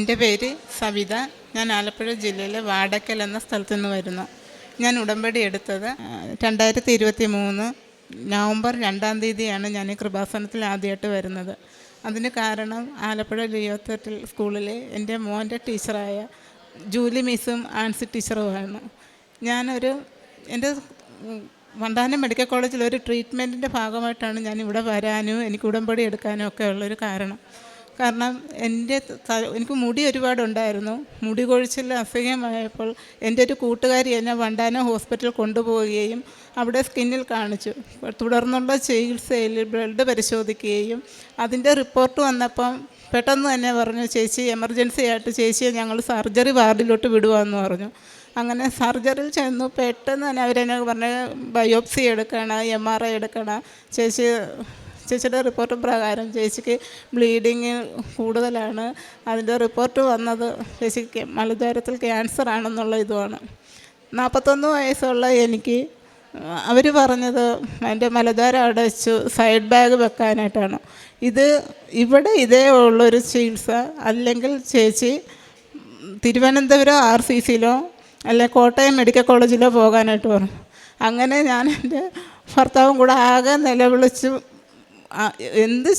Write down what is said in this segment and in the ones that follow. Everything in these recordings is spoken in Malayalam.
എന്റെ പേര് സവിത. ഞാൻ ആലപ്പുഴ ജില്ലയിലെ വാടക്കൽ എന്ന സ്ഥലത്തു നിന്ന് വരുന്നു. ഞാൻ ഉടമ്പടി എടുത്തത് രണ്ടായിരത്തി ഇരുപത്തി മൂന്ന് നവംബർ രണ്ടാം തീയതിയാണ് ഞാൻ ഈ കൃപാസനത്തിൽ ആദ്യമായിട്ട് വരുന്നത്. അതിന് കാരണം ആലപ്പുഴ ലിയോത്തട്ടിൽ സ്കൂളിലെ എന്റെ മോന്റെ ടീച്ചറായ ജൂലി മിസ്സും ആൻസി ടീച്ചറുമാണ് ഞാനൊരു എന്റെ വണ്ടാനം മെഡിക്കൽ കോളേജിൽ ഒരു ട്രീറ്റ്മെന്റിന്റെ ഭാഗമായിട്ടാണ് ഞാൻ ഇവിടെ വരാനും എനിക്ക് ഉടമ്പടി എടുക്കാനും ഒക്കെ ഉള്ളൊരു കാരണം. കാരണം എന്റെ എനിക്ക് മുടി ഒരുപാടുണ്ടായിരുന്നു. മുടി കൊഴിച്ചിൽ അസുഖമായപ്പോൾ എന്റെ ഒരു കൂട്ടുകാരി എന്നെ വണ്ടാന ഹോസ്പിറ്റലിൽ കൊണ്ടുപോവുകയും അവിടെ സ്കിന്നിൽ കാണിച്ചു. തുടർന്നുള്ള ചികിത്സയിൽ ബ്ലഡ് പരിശോധിക്കുകയും അതിന്റെ റിപ്പോർട്ട് വന്നപ്പം പെട്ടെന്ന് തന്നെ പറഞ്ഞു ചേച്ചി എമർജൻസി ആയിട്ട് ചേച്ചിയെ ഞങ്ങൾ സർജറി വാർഡിലോട്ട് വിടുവാന്ന് പറഞ്ഞു. അങ്ങനെ സർജറിയിൽ ചെന്നു. പെട്ടെന്ന് തന്നെ അവരെന്നെ പറഞ്ഞ് ബയോപ്സി എടുക്കണം എം ആർ ഐ എടുക്കണം ചേച്ചി ചേച്ചിയുടെ റിപ്പോർട്ട് പ്രകാരം ചേച്ചിക്ക് ബ്ലീഡിങ് കൂടുതലാണ്. അതിന്റെ റിപ്പോർട്ട് വന്നത് ചേച്ചിക്ക് മലദ്വാരത്തിൽ ക്യാൻസർ ആണെന്നുള്ള ഇതുമാണ് നാൽപ്പത്തൊന്ന് വയസ്സുള്ള എനിക്ക് അവർ പറഞ്ഞത് എന്റെ മലദ്വാരം അടച്ചു സൈഡ് ബാഗ് വെക്കാനായിട്ടാണ്. ഇത് ഇവിടെ ഇതേ ഉള്ളൊരു ചികിത്സ അല്ലെങ്കിൽ ചേച്ചി തിരുവനന്തപുരം ആർ സി സിയിലോ അല്ലെ കോട്ടയം മെഡിക്കൽ കോളേജിലോ പോകാനായിട്ട് പറഞ്ഞു. അങ്ങനെ ഞാൻ എന്റെ ഭർത്താവും കൂടെ ആകെ നിലവിളിച്ചു ആ,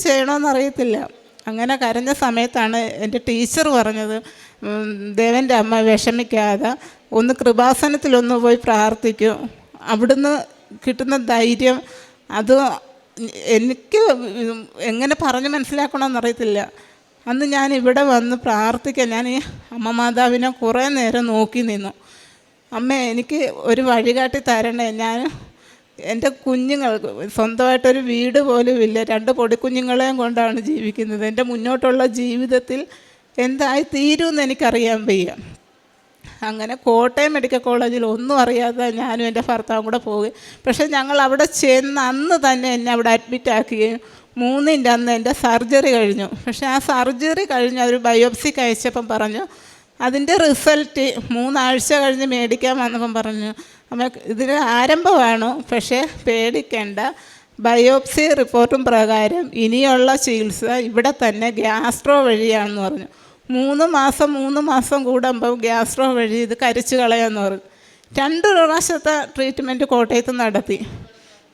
ചെയ്യണമെന്ന് അറിയത്തില്ല. അങ്ങനെ കരഞ്ഞ സമയത്താണ് എന്റെ ടീച്ചർ പറഞ്ഞത് ദേവന്റെ അമ്മ വിഷമിക്കാതെ ഒന്ന് കൃപാസനത്തിലൊന്ന് പോയി പ്രാർത്ഥിക്കും. അവിടുന്ന് കിട്ടുന്ന ധൈര്യം അത് എനിക്ക് എങ്ങനെ പറഞ്ഞ് മനസ്സിലാക്കണമെന്നറിയത്തില്ല അന്ന് ഞാൻ ഇവിടെ വന്ന് പ്രാർത്ഥിക്കാൻ ഞാൻ ഈ അമ്മ മാതാവിനെ കുറേ നേരം നോക്കി നിന്നു. അമ്മ എനിക്ക് ഒരു വഴികാട്ടി തരണേ. ഞാൻ എന്റെ കുഞ്ഞുങ്ങൾക്ക് സ്വന്തമായിട്ടൊരു വീട് പോലും ഇല്ല. രണ്ട് പൊടിക്കുഞ്ഞുങ്ങളെയും കൊണ്ടാണ് ജീവിക്കുന്നത്. എന്റെ മുന്നോട്ടുള്ള ജീവിതത്തിൽ എന്തായി തീരുമെന്ന് എനിക്കറിയാൻ വയ്യ. അങ്ങനെ കോട്ടയം മെഡിക്കൽ കോളേജിൽ ഒന്നും അറിയാതെ ഞാനും എന്റെ ഭർത്താവും കൂടെ പോവുകയും പക്ഷേ ഞങ്ങൾ അവിടെ ചെന്ന് അന്ന് തന്നെ എന്നെ അവിടെ അഡ്മിറ്റ് ആക്കുകയും മൂന്നിന്റെ അന്ന് എന്റെ സർജറി കഴിഞ്ഞു. പക്ഷേ ആ സർജറി കഴിഞ്ഞ് അവർ ബയോപ്സിക്ക് അയച്ചപ്പം പറഞ്ഞു അതിന്റെ റിസൾട്ട് മൂന്നാഴ്ച കഴിഞ്ഞ് മേടിക്കാൻ വന്നപ്പം പറഞ്ഞു അമ്മ ഇതിന് ആരംഭമാണ്? പക്ഷേ പേടിക്കേണ്ട. ബയോപ്സി റിപ്പോർട്ടും പ്രകാരം ഇനിയുള്ള ചികിത്സ ഇവിടെ തന്നെ ഗ്യാസ്ട്രോ വഴിയാണെന്ന് പറഞ്ഞു. മൂന്ന് മാസം മൂന്ന് മാസം കൂടുമ്പോൾ ഗ്യാസ്ട്രോ വഴി ഇത് കരിച്ചു കളയാമെന്ന് പറഞ്ഞു. രണ്ട് പ്രാവശ്യത്തെ ട്രീറ്റ്മെന്റ് കോട്ടയത്ത് നടത്തി.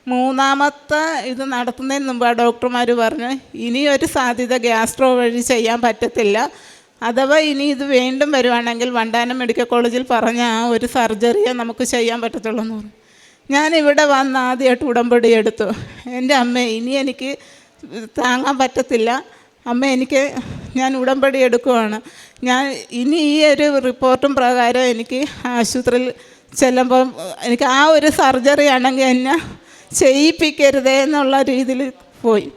മൂന്നാമത്തെ ഇത് നടത്തുന്നതിന് മുമ്പ് ആ ഡോക്ടർമാർ പറഞ്ഞു ഇനിയൊരു സാധ്യത ഗ്യാസ്ട്രോ വഴി ചെയ്യാൻ പറ്റത്തില്ല. അഥവാ ഇനി ഇത് വീണ്ടും വരുവാണെങ്കിൽ വണ്ടാനം മെഡിക്കൽ കോളേജിൽ പറഞ്ഞ ആ ഒരു സർജറിയെ നമുക്ക് ചെയ്യാൻ പറ്റത്തുള്ളൂ എന്ന് പറഞ്ഞു. ഞാൻ ഇവിടെ വന്ന് ആദ്യമായിട്ട് ഉടമ്പടി എടുത്തു. എന്റെ അമ്മ ഇനി എനിക്ക് താങ്ങാൻ പറ്റത്തില്ല. അമ്മ എനിക്ക് ഞാൻ ഉടമ്പടി എടുക്കുവാണ്. ഞാൻ ഇനി ഈ ഒരു റിപ്പോർട്ടും പ്രകാരം എനിക്ക് ആശുപത്രിയിൽ ചെല്ലുമ്പം എനിക്ക് ആ ഒരു സർജറി ആണെങ്കിൽ എന്നെ ചെയ്യിപ്പിക്കരുതേ എന്നുള്ള രീതിയിൽ പോയി.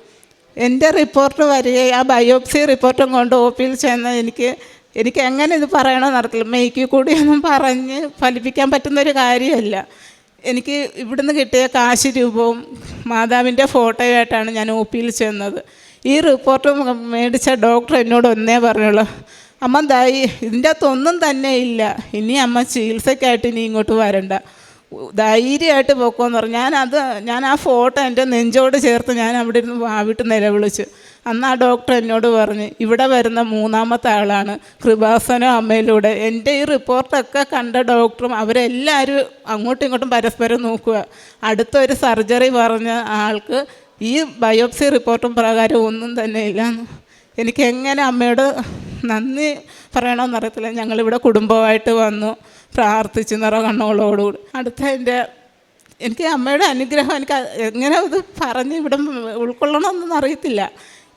എന്റെ റിപ്പോർട്ട് വരികയും ആ ബയോപ്സി റിപ്പോർട്ടും കൊണ്ട് ഒ പിയിൽ ചെന്ന് എനിക്ക് എനിക്ക് എങ്ങനെ ഇത് പറയണമെന്ന് അറിയത്തില്ല. മെയ്ക്ക് കൂടിയൊന്നും പറഞ്ഞ് ഫലിപ്പിക്കാൻ പറ്റുന്നൊരു കാര്യമല്ല. എനിക്ക് ഇവിടുന്ന് കിട്ടിയ കാശ് രൂപവും മാതാവിന്റെ ഫോട്ടോയായിട്ടാണ് ഞാൻ ഒ പിയിൽ ചെന്നത്. ഈ റിപ്പോർട്ട് മേടിച്ച ഡോക്ടർ എന്നോട് ഒന്നേ പറഞ്ഞുള്ളൂ. അമ്മ ദായി ഇതിന്റെ അകത്തൊന്നും തന്നെ ഇല്ല. ഇനി അമ്മ ചികിത്സയ്ക്കായിട്ട് ഇനി ഇങ്ങോട്ട് വരണ്ട. ധൈര്യമായിട്ട് പോക്കോന്ന് പറഞ്ഞു. ഞാനത് ഞാൻ ആ ഫോട്ടോ എന്റെ നെഞ്ചോട് ചേർത്ത് ഞാൻ അവിടെ ഇരുന്ന് വാവിട്ട് നിലവിളിച്ചു. അന്ന് ആ ഡോക്ടർ എന്നോട് പറഞ്ഞ് ഇവിടെ വരുന്ന മൂന്നാമത്തെ ആളാണ് കൃപാസനോ അമ്മയിലൂടെ. എന്റെ ഈ റിപ്പോർട്ടൊക്കെ കണ്ട ഡോക്ടറും അവരെല്ലാവരും അങ്ങോട്ടും ഇങ്ങോട്ടും പരസ്പരം നോക്കുക. അടുത്തൊരു സർജറി പറഞ്ഞ ആൾക്ക് ഈ ബയോപ്സി റിപ്പോർട്ടും പ്രകാരം ഒന്നും തന്നെ ഇല്ല എനിക്ക് എങ്ങനെ അമ്മയോട് നന്ദി പറയണമെന്നറിയത്തില്ല ഞങ്ങളിവിടെ കുടുംബമായിട്ട് വന്നു. പ്രാർത്ഥിച്ചു നിറ കണ്ണുകളോടുകൂടി. അടുത്ത എന്റെ എനിക്ക് അമ്മയുടെ അനുഗ്രഹം എനിക്ക് എങ്ങനെ ഇത് പറഞ്ഞ് ഇവിടെ ഉൾക്കൊള്ളണമെന്നൊന്നും അറിയത്തില്ല.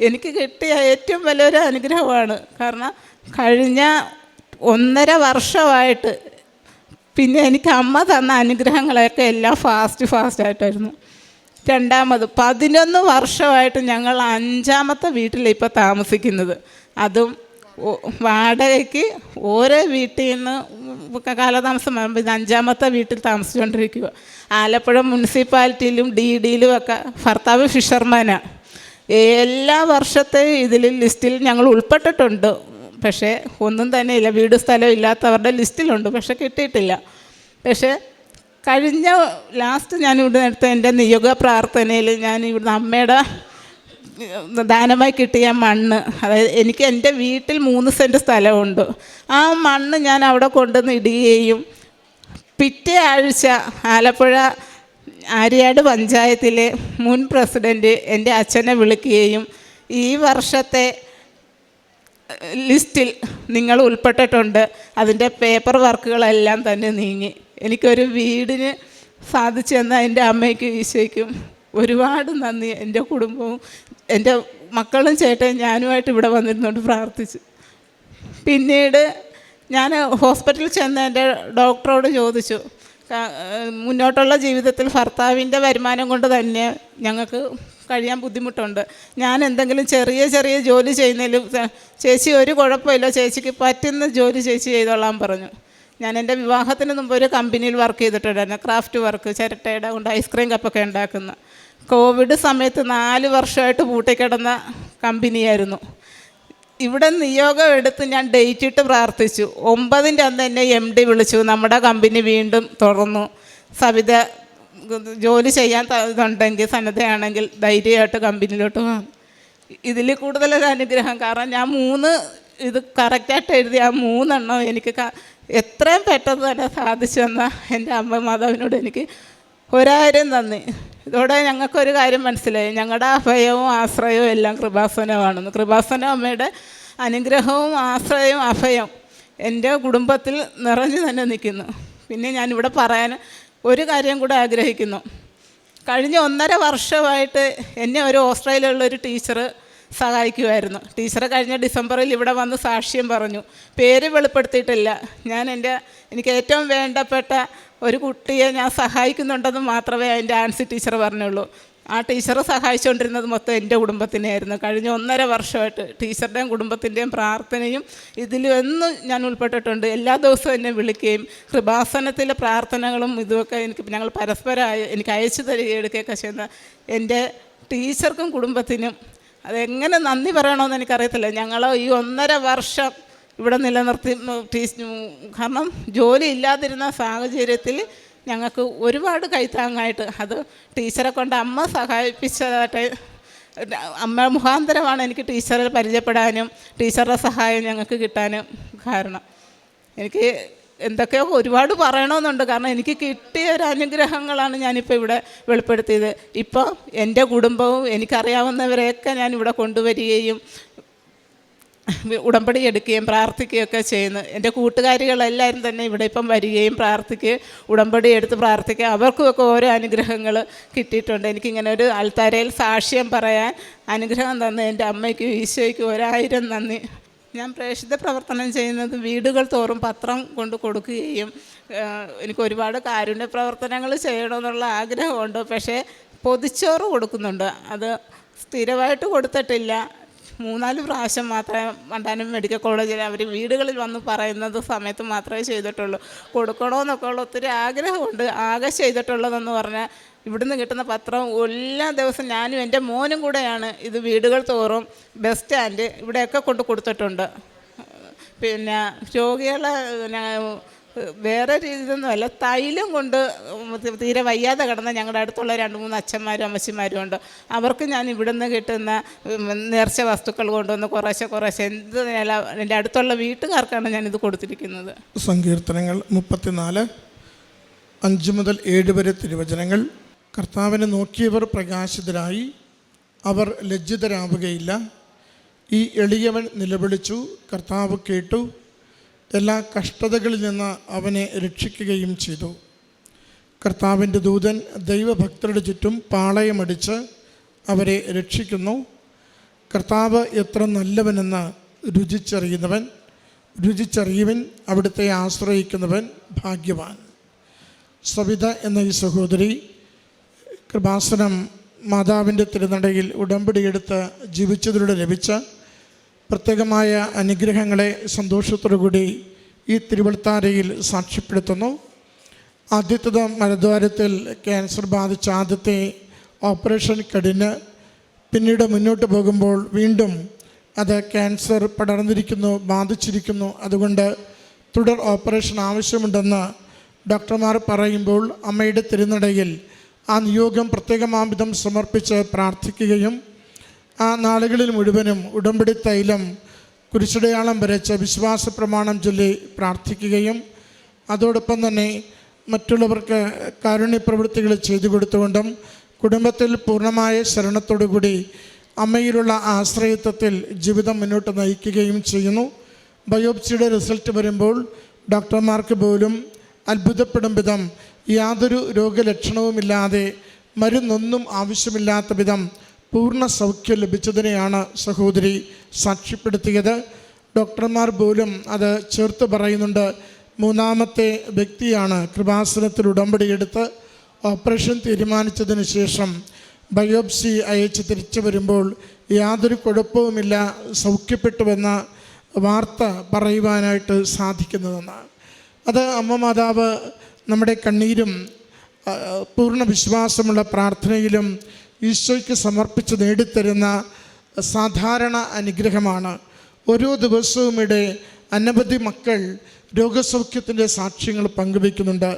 എനിക്ക് കിട്ടിയ ഏറ്റവും വലിയൊരു അനുഗ്രഹമാണ്. കാരണം കഴിഞ്ഞ ഒന്നര വർഷമായിട്ട് പിന്നെ എനിക്ക് അമ്മ തന്ന അനുഗ്രഹങ്ങളൊക്കെ എല്ലാം ഫാസ്റ്റ് ഫാസ്റ്റായിട്ടായിരുന്നു രണ്ടാമത് പതിനൊന്ന് വർഷമായിട്ട് ഞങ്ങൾ അഞ്ചാമത്തെ വീട്ടിലിപ്പോൾ താമസിക്കുന്നത്. അതും വാടകയ്ക്ക് ഓരോ വീട്ടിൽ നിന്ന് കാലതാമസം വരുമ്പോൾ ഇത് അഞ്ചാമത്തെ വീട്ടിൽ താമസിച്ചുകൊണ്ടിരിക്കുക. ആലപ്പുഴ മുനിസിപ്പാലിറ്റിയിലും ഡി ഡിയിലും ഒക്കെ ഭർത്താവ് ഫിഷർമാനാണ് എല്ലാ വർഷത്തെയും ഇതിൽ ലിസ്റ്റിൽ ഞങ്ങൾ ഉൾപ്പെട്ടിട്ടുണ്ട്. പക്ഷേ ഒന്നും തന്നെ ഇല്ല വീട് സ്ഥലം ഇല്ലാത്തവരുടെ ലിസ്റ്റിലുണ്ട്. പക്ഷേ കിട്ടിയിട്ടില്ല. പക്ഷേ കഴിഞ്ഞ ലാസ്റ്റ് ഞാൻ ഇവിടെ എടുത്ത എന്റെ നിയോഗ പ്രാർത്ഥനയിൽ ഞാൻ ഇവിടുന്ന് അമ്മയുടെ ദാനമായി കിട്ടിയ മണ്ണ്. അതായത് എനിക്ക് എന്റെ വീട്ടിൽ മൂന്ന് സെന്റ് സ്ഥലമുണ്ട്. ആ മണ്ണ് ഞാൻ അവിടെ കൊണ്ടുവന്ന് ഇടുകയും പിറ്റേ ആഴ്ച ആലപ്പുഴ ആര്യാട് പഞ്ചായത്തിലെ മുൻ പ്രസിഡന്റ് എന്റെ അച്ഛനെ വിളിക്കുകയും ഈ വർഷത്തെ ലിസ്റ്റിൽ നിങ്ങൾ ഉൾപ്പെട്ടിട്ടുണ്ട്. അതിന്റെ പേപ്പർ വർക്കുകളെല്ലാം തന്നെ നീങ്ങി. എനിക്കൊരു വീടിന് സാധിച്ചു തന്ന എന്റെ അമ്മയ്ക്കും ഈശോയ്ക്കും ഒരുപാട് നന്ദി. എന്റെ കുടുംബവും എന്റെ മക്കളും ചേട്ടൻ ഞാനുമായിട്ട് ഇവിടെ വന്നിരുന്നുകൊണ്ട് പ്രാർത്ഥിച്ചു. പിന്നീട് ഞാൻ ഹോസ്പിറ്റലിൽ ചെന്ന് എന്റെ ഡോക്ടറോട് ചോദിച്ചു മുന്നോട്ടുള്ള ജീവിതത്തിൽ ഭർത്താവിന്റെ വരുമാനം കൊണ്ട് തന്നെ ഞങ്ങൾക്ക് കഴിയാൻ ബുദ്ധിമുട്ടുണ്ട്. ഞാൻ എന്തെങ്കിലും ചെറിയ ചെറിയ ജോലി ചെയ്യുന്നതിലും ചേച്ചി ഒരു കുഴപ്പമില്ല ചേച്ചിക്ക് പറ്റുന്ന ജോലി ചേച്ചി ചെയ്തോളാൻ പറഞ്ഞു. ഞാൻ എന്റെ വിവാഹത്തിന് മുമ്പ് ഒരു കമ്പനിയിൽ വർക്ക് ചെയ്തിട്ടുണ്ടായിരുന്നു ക്രാഫ്റ്റ് വർക്ക് ചിരട്ടയുടെ കൊണ്ട് ഐസ്ക്രീം കപ്പൊക്കെ ഉണ്ടാക്കുന്ന. കോവിഡ് സമയത്ത് നാല് വർഷമായിട്ട് പൂട്ടിക്കിടന്ന കമ്പനിയായിരുന്നു. ഇവിടെ നിയോഗം എടുത്ത് ഞാൻ ഡേറ്റ് ഇട്ട് പ്രാർത്ഥിച്ചു. ഒമ്പതിന്റെ അന്ന് എന്നെ എം ഡി വിളിച്ചു. നമ്മുടെ കമ്പനി വീണ്ടും തുറന്നു. സവിത ജോലി ചെയ്യാൻ ഇതുണ്ടെങ്കിൽ സന്നദ്ധയാണെങ്കിൽ ധൈര്യമായിട്ട് കമ്പനിയിലോട്ട് വാ. ഇതിൽ കൂടുതലൊരു അനുഗ്രഹം. കാരണം ഞാൻ മൂന്ന് ഇത് കറക്റ്റായിട്ട് എഴുതി ആ മൂന്നെണ്ണം എനിക്ക് എത്രയും പെട്ടെന്ന് തന്നെ സാധിച്ചു എന്ന എന്റെ അമ്മ മാതാവിനോട് എനിക്ക് ഒരായിരം നന്ദി. ഇതോടെ ഞങ്ങൾക്കൊരു കാര്യം മനസ്സിലായി. ഞങ്ങളുടെ അഭയവും ആശ്രയവും എല്ലാം കൃപാസനമാണെന്ന്. കൃപാസന അമ്മയുടെ അനുഗ്രഹവും ആശ്രയവും അഭയം എന്റെ കുടുംബത്തിൽ നിറഞ്ഞു തന്നെ നിൽക്കുന്നു. പിന്നെ ഞാനിവിടെ പറയാൻ ഒരു കാര്യം കൂടെ ആഗ്രഹിക്കുന്നു. കഴിഞ്ഞ ഒന്നര വർഷമായിട്ട് എന്നെ ഒരു ഓസ്ട്രേലിയയിലുള്ള ഒരു ടീച്ചർ സഹായിക്കുമായിരുന്നു ടീച്ചർ കഴിഞ്ഞ ഡിസംബറിൽ ഇവിടെ വന്ന് സാക്ഷ്യം പറഞ്ഞു. പേര് വെളിപ്പെടുത്തിയിട്ടില്ല. ഞാൻ എന്റെ എനിക്ക് ഏറ്റവും വേണ്ടപ്പെട്ട ഒരു കുട്ടിയെ ഞാൻ സഹായിക്കുന്നുണ്ടെന്ന് മാത്രമേ അതിന്റെ ആൻസി ടീച്ചർ പറഞ്ഞുള്ളൂ. ആ ടീച്ചർ സഹായിച്ചുകൊണ്ടിരുന്നത് മൊത്തം എന്റെ കുടുംബത്തിനെയായിരുന്നു. കഴിഞ്ഞ ഒന്നര വർഷമായിട്ട് ടീച്ചറുടെയും കുടുംബത്തിന്റെയും പ്രാർത്ഥനയും ഇതിലൊന്നും ഞാൻ ഉൾപ്പെട്ടിട്ടുണ്ട്. എല്ലാ ദിവസവും എന്നെ വിളിക്കുകയും കൃപാസനത്തിലെ പ്രാർത്ഥനകളും ഇതുമൊക്കെ എനിക്ക് ഞങ്ങൾ പരസ്പരം എനിക്ക് അയച്ചു തരികയെടുക്കുകയൊക്കെ ചെയ്യുന്ന എന്റെ ടീച്ചർക്കും കുടുംബത്തിനും അതെങ്ങനെ നന്ദി പറയണമെന്ന് എനിക്കറിയത്തില്ല. ഞങ്ങൾ ഈ ഒന്നര വർഷം ഇവിടെ നിലനിർത്തി കാരണം ജോലി ഇല്ലാതിരുന്ന സാഹചര്യത്തിൽ ഞങ്ങൾക്ക് ഒരുപാട് കൈത്താങ്ങായിട്ട് അത് ടീച്ചറെ കൊണ്ട് അമ്മ സഹായിപ്പിച്ചതായിട്ട് അമ്മ മുഖാന്തരമാണ് എനിക്ക് ടീച്ചറെ പരിചയപ്പെടാനും ടീച്ചറുടെ സഹായം ഞങ്ങൾക്ക് കിട്ടാനും കാരണം. എനിക്ക് എന്തൊക്കെയോ ഒരുപാട് പറയണമെന്നുണ്ട്. കാരണം എനിക്ക് കിട്ടിയ ഒരു അനുഗ്രഹങ്ങളാണ് ഞാനിപ്പോൾ ഇവിടെ വെളിപ്പെടുത്തിയത്. ഇപ്പോൾ എന്റെ കുടുംബവും എനിക്കറിയാവുന്നവരെയൊക്കെ ഞാൻ ഇവിടെ കൊണ്ടുവരികയും ഉടമ്പടി എടുക്കുകയും പ്രാർത്ഥിക്കുകയൊക്കെ ചെയ്യുന്നു എന്റെ കൂട്ടുകാരികളെല്ലാവരും തന്നെ ഇവിടെ ഇപ്പം വരികയും പ്രാർത്ഥിക്കുകയും ഉടമ്പടി എടുത്ത് പ്രാർത്ഥിക്കുക അവർക്കുമൊക്കെ ഓരോ അനുഗ്രഹങ്ങൾ കിട്ടിയിട്ടുണ്ട്. എനിക്കിങ്ങനെ ഒരു ആൾത്താരയിൽ സാക്ഷ്യം പറയാൻ അനുഗ്രഹം തന്ന എന്റെ അമ്മയ്ക്കും ഈശോയ്ക്കും ഒരായിരം നന്ദി. ഞാൻ പ്രേക്ഷിത പ്രവർത്തനം ചെയ്യുന്നത് വീടുകൾ തോറും പത്രം കൊണ്ട് കൊടുക്കുകയും എനിക്ക് ഒരുപാട് കാരുണ്യ പ്രവർത്തനങ്ങൾ ചെയ്യണമെന്നുള്ള ആഗ്രഹമുണ്ട്. പക്ഷേ പൊതിച്ചോറ് കൊടുക്കുന്നുണ്ട്. അത് സ്ഥിരമായിട്ട് കൊടുത്തിട്ടില്ല. മൂന്നാൽ പ്രാവശ്യം മാത്രമേ മണ്ടാനം മെഡിക്കൽ കോളേജിൽ അവർ വീടുകളിൽ വന്ന് പറയുന്നത് സമയത്ത് മാത്രമേ ചെയ്തിട്ടുള്ളൂ. കൊടുക്കണമെന്നൊക്കെ ഉള്ള ഒത്തിരി ആഗ്രഹമുണ്ട്. ആകെ ചെയ്തിട്ടുള്ളതെന്ന് പറഞ്ഞാൽ ഇവിടുന്ന് കിട്ടുന്ന പത്രം എല്ലാ ദിവസവും ഞാനും എന്റെ മോനും കൂടെയാണ് ഇത് വീടുകൾ തോറും ബസ് സ്റ്റാൻഡ് ഇവിടെയൊക്കെ കൊണ്ട് കൊടുത്തിട്ടുണ്ട്. പിന്നെ രോഗികളെ വേറെ രീതിയൊന്നുമല്ല തൈലം കൊണ്ട് തീരെ വയ്യാതെ കിടന്ന ഞങ്ങളുടെ അടുത്തുള്ള രണ്ട് മൂന്ന് അച്ഛന്മാരും അമ്മച്ചിമാരും ഉണ്ട്. അവർക്ക് ഞാൻ ഇവിടുന്ന് കിട്ടുന്ന നേർച്ച വസ്തുക്കൾ കൊണ്ടുവന്ന് കുറേശ്ശെ കുറേശ്ശെ എന്ത് നില എന്റെ അടുത്തുള്ള വീട്ടുകാർക്കാണ് ഞാനിത് കൊടുത്തിരിക്കുന്നത്. സങ്കീർത്തനങ്ങൾ മുപ്പത്തിനാല് അഞ്ച് മുതൽ ഏഴ് വരെ തിരുവചനങ്ങൾ. കർത്താവിനെ നോക്കിയവർ പ്രകാശിതരായി അവർ ലജ്ജിതരാവുകയില്ല. ഈ എളിയവൻ നിലവിളിച്ചു കർത്താവ് കേട്ടു എല്ലാ കഷ്ടതകളിൽ നിന്ന് അവനെ രക്ഷിക്കുകയും ചെയ്തു. കർത്താവിന്റെ ദൂതൻ ദൈവഭക്തരുടെ ചുറ്റും പാളയമടിച്ച് അവരെ രക്ഷിക്കുന്നു. കർത്താവ് എത്ര നല്ലവനെന്ന് രുചിച്ചറിയുന്നവൻ രുചിച്ചറിയുവൻ അവിടുത്തെ ആശ്രയിക്കുന്നവൻ ഭാഗ്യവാൻ. സവിത എന്ന ഈ സഹോദരി കൃപാസനം മാതാവിന്റെ തിരുനടയിൽ ഉടമ്പടിയെടുത്ത് ജീവിച്ചതിലൂടെ ലഭിച്ച പ്രത്യേകമായ അനുഗ്രഹങ്ങളെ സന്തോഷത്തോടുകൂടി ഈ തിരുവൾത്താരയിൽ സാക്ഷ്യപ്പെടുത്തുന്നു. ആദ്യത്തത് മലദ്വാരത്തിൽ ക്യാൻസർ ബാധിച്ച ആദ്യത്തെ ഓപ്പറേഷൻ കഴിഞ്ഞ് പിന്നീട് മുന്നോട്ട് പോകുമ്പോൾ വീണ്ടും അത് ക്യാൻസർ പടർന്നിരിക്കുന്നു ബാധിച്ചിരിക്കുന്നു. അതുകൊണ്ട് തുടർ ഓപ്പറേഷൻ ആവശ്യമുണ്ടെന്ന് ഡോക്ടർമാർ പറയുമ്പോൾ അമ്മയുടെ തിരുനടയിൽ ആ നിയോഗം പ്രത്യേകമാംവിധം സമർപ്പിച്ച് പ്രാർത്ഥിക്കുകയും ആ നാളുകളിൽ മുഴുവനും ഉടമ്പടി തൈലം കുരിശടയാളം വരച്ച് വിശ്വാസ പ്രമാണം ചൊല്ലി പ്രാർത്ഥിക്കുകയും അതോടൊപ്പം തന്നെ മറ്റുള്ളവർക്ക് കാരുണ്യ പ്രവൃത്തികൾ ചെയ്തു കൊടുത്തുകൊണ്ടും കുടുംബത്തിൽ പൂർണമായ ശരണത്തോടുകൂടി അമ്മയിലുള്ള ആശ്രയത്വത്തിൽ ജീവിതം മുന്നോട്ട് നയിക്കുകയും ചെയ്യുന്നു. ബയോപ്സിയുടെ റിസൾട്ട് വരുമ്പോൾ ഡോക്ടർമാർക്ക് പോലും അത്ഭുതപ്പെടും വിധം യാതൊരു രോഗലക്ഷണവുമില്ലാതെ മരുന്നൊന്നും ആവശ്യമില്ലാത്ത വിധം പൂർണ സൗഖ്യം ലഭിച്ചതിനെയാണ് സഹോദരി സാക്ഷ്യപ്പെടുത്തിയത്. ഡോക്ടർമാർ പോലും അത് ചേർത്ത് പറയുന്നുണ്ട്. മൂന്നാമത്തെ വ്യക്തിയാണ് കൃപാസനത്തിൽ ഉടമ്പടിയെടുത്ത് ഓപ്പറേഷൻ തീരുമാനിച്ചതിന് ശേഷം ബയോപ്സി അയച്ച് തിരിച്ചു വരുമ്പോൾ യാതൊരു കുഴപ്പവുമില്ല സൗഖ്യപ്പെട്ടുവെന്ന വാർത്ത പറയുവാനായിട്ട് സാധിക്കുന്നതെന്ന്. അത് അമ്മ മാതാവ് നമ്മുടെ കണ്ണീരും പൂർണ വിശ്വാസമുള്ള പ്രാർത്ഥനയിലും ഈശോയ്ക്ക് സമർപ്പിച്ച് നേടിത്തരുന്ന സാധാരണ അനുഗ്രഹമാണ്. ഓരോ ദിവസവും ഇവിടെ അനവധി മക്കൾ രോഗസൗഖ്യത്തിന്റെ സാക്ഷ്യങ്ങൾ പങ്കുവയ്ക്കുന്നുണ്ട്.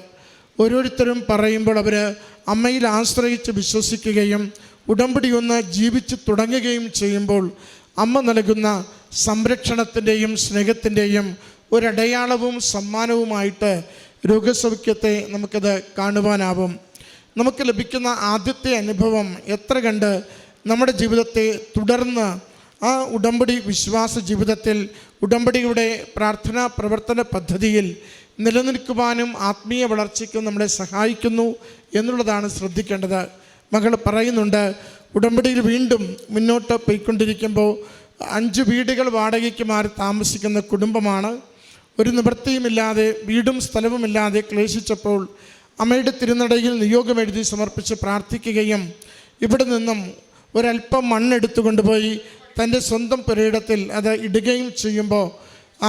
ഓരോരുത്തരും പറയുമ്പോൾ അവർ അമ്മയിൽ ആശ്രയിച്ച് വിശ്വസിക്കുകയും ഉടമ്പടി ഒന്ന് ജീവിച്ച് തുടങ്ങുകയും ചെയ്യുമ്പോൾ അമ്മ നൽകുന്ന സംരക്ഷണത്തിന്റെയും സ്നേഹത്തിന്റെയും ഒരടയാളവും സമ്മാനവുമായിട്ട് രോഗസൗഖ്യത്തെ നമുക്കത് കാണുവാനാവും. നമുക്ക് ലഭിക്കുന്ന ആദ്യത്തെ അനുഭവം എത്ര കണ്ട് നമ്മുടെ ജീവിതത്തെ തുടർന്ന് ആ ഉടമ്പടി വിശ്വാസ ജീവിതത്തിൽ ഉടമ്പടിയുടെ പ്രാർത്ഥനാ പ്രവർത്തന പദ്ധതിയിൽ നിലനിൽക്കുവാനും ആത്മീയ വളർച്ചയ്ക്കും നമ്മളെ സഹായിക്കുന്നു എന്നുള്ളതാണ് ശ്രദ്ധിക്കേണ്ടത്. മകൾ പറയുന്നുണ്ട് ഉടമ്പടിയിൽ വീണ്ടും മുന്നോട്ട് പോയിക്കൊണ്ടിരിക്കുമ്പോൾ അഞ്ച് വീടുകൾ വാടകയ്ക്ക് മാറി താമസിക്കുന്ന കുടുംബമാണ്. ഒരു നിവൃത്തിയുമില്ലാതെ വീടും സ്ഥലവുമില്ലാതെ ക്ലേശിച്ചപ്പോൾ അമ്മയുടെ തിരുനടയിൽ നിയോഗം എഴുതി സമർപ്പിച്ച് പ്രാർത്ഥിക്കുകയും ഇവിടെ നിന്നും ഒരല്പം മണ്ണെടുത്തു കൊണ്ടുപോയി തന്റെ സ്വന്തം പുരയിടത്തിൽ അത് ഇടുകയും ചെയ്യുമ്പോൾ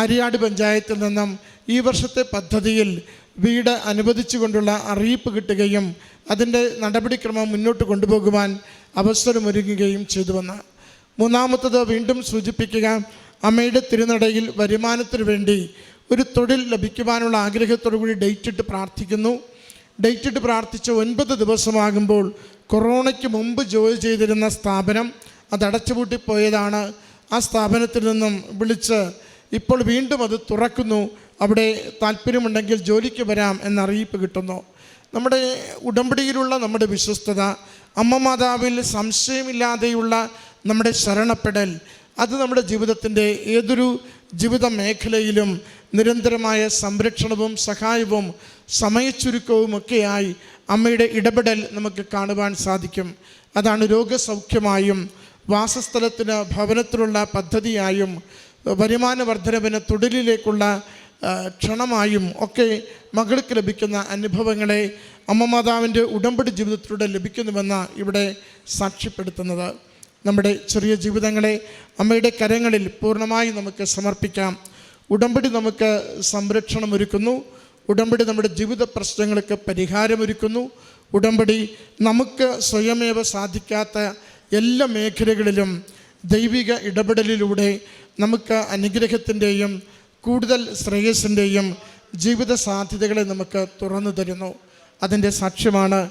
ആര്യാട് പഞ്ചായത്തിൽ നിന്നും ഈ വർഷത്തെ പദ്ധതിയിൽ വീട് അനുവദിച്ചുകൊണ്ടുള്ള അറിയിപ്പ് കിട്ടുകയും അതിന്റെ നടപടിക്രമം മുന്നോട്ട് കൊണ്ടുപോകുവാൻ അവസരമൊരുങ്ങുകയും ചെയ്തു വന്ന. മൂന്നാമത്തത് വീണ്ടും സൂചിപ്പിക്കുക അമ്മയുടെ തിരുനടയിൽ വരുമാനത്തിനു വേണ്ടി ഒരു തൊഴിൽ ലഭിക്കുവാനുള്ള ആഗ്രഹത്തോടു കൂടി ഡേറ്റിട്ട് പ്രാർത്ഥിക്കുന്നു. ഡേറ്റ് പ്രാർത്ഥിച്ച പ്രാർത്ഥിച്ച് ഒൻപത് ദിവസമാകുമ്പോൾ കൊറോണയ്ക്ക് മുമ്പ് ജോലി ചെയ്തിരുന്ന സ്ഥാപനം അത് അടച്ചുപൂട്ടിപ്പോയതാണ് ആ സ്ഥാപനത്തിൽ നിന്നും വിളിച്ച് ഇപ്പോൾ വീണ്ടും അത് തുറക്കുന്നു. അവിടെ താല്പര്യമുണ്ടെങ്കിൽ ജോലിക്ക് വരാം എന്ന അറിയിപ്പ് കിട്ടുന്നു. നമ്മുടെ ഉടമ്പടിയിലുള്ള നമ്മുടെ വിശ്വസ്തത അമ്മ മാതാവിൽ സംശയമില്ലാതെയുള്ള നമ്മുടെ ശരണപ്പെടൽ അത് നമ്മുടെ ജീവിതത്തിന്റെ ഏതൊരു ജീവിത മേഖലയിലും നിരന്തരമായ സംരക്ഷണവും സഹായവും സമയച്ചുരുക്കവും ഒക്കെയായി അമ്മയുടെ ഇടപെടൽ നമുക്ക് കാണുവാൻ സാധിക്കും. അതാണ് രോഗസൗഖ്യമായും വാസസ്ഥലത്തിന് ഭവനത്തിലുള്ള പദ്ധതിയായും വരുമാന വർധനവിന് തൊഴിലിലേക്കുള്ള ക്ഷണമായും ഒക്കെ മകൾക്ക് ലഭിക്കുന്ന അനുഭവങ്ങളെ അമ്മ മാതാവിന്റെ ഉടമ്പടി ജീവിതത്തിലൂടെ ലഭിക്കുന്നുവെന്ന് ഇവിടെ സാക്ഷ്യപ്പെടുത്തുന്നത്. നമ്മുടെ ചെറിയ ജീവിതങ്ങളെ അമ്മയുടെ കരങ്ങളിൽ പൂർണമായി നമുക്ക് സമർപ്പിക്കാം. ഉടമ്പടി നമുക്ക് സംരക്ഷണമൊരുക്കുന്നു ഉടമ്പടി നമ്മുടെ ജീവിത പ്രശ്നങ്ങൾക്ക് പരിഹാരമൊരുക്കുന്നു ഉടമ്പടി നമുക്ക് സ്വയമേവ സാധിക്കാത്ത എല്ലാ മേഖലകളിലും ദൈവിക ഇടപെടലിലൂടെ നമുക്ക് അനുഗ്രഹത്തിന്റെയും കൂടുതൽ ശ്രേയസിന്റെയും ജീവിത സാധ്യതകളെ നമുക്ക് തുറന്നു തരുന്നു. അതിന്റെ സാക്ഷ്യമാണ്